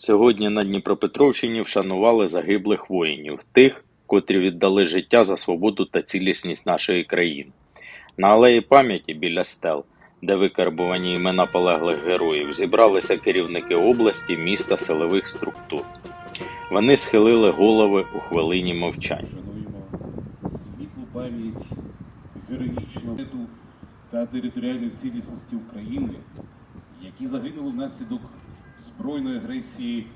Сьогодні на Дніпропетровщині вшанували загиблих воїнів, тих, котрі віддали життя за свободу та цілісність нашої країни. На алеї пам'яті біля стел, де викарбувані імена полеглих героїв, зібралися керівники області, міста, силових структур. Вони схилили голови у хвилині мовчання. Світлу пам'ять героїчного та територіальної цілісності України, які загинули внаслідок збройної агресії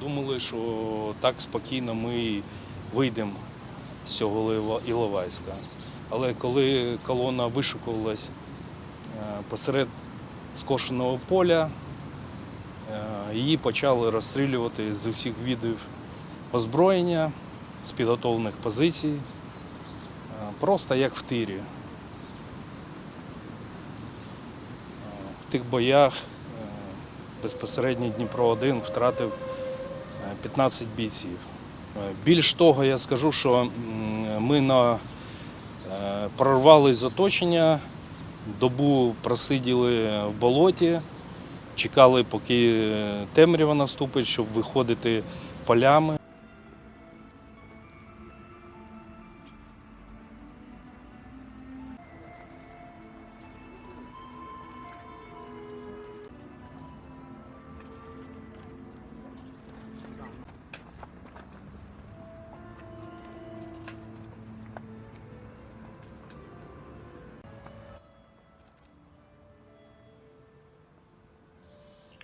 Думали, що так спокійно ми вийдемо з цього Іловайська. Але коли колона вишукувалась е, посеред скошеного поля, е, її почали розстрілювати з усіх видів озброєння, з підготовлених позицій, е, просто як в тирі. В тих боях безпосередньо Дніпро-1 втратив е, 15 бійців. Більш того, я скажу, що ми на, прорвали з оточення, добу просиділи в болоті, чекали, поки е, темрява наступить, щоб виходити полями.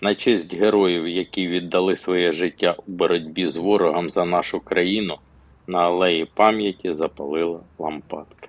На честь героїв, які віддали своє життя у боротьбі з ворогом за нашу країну, на алеї пам'яті запалили лампадки.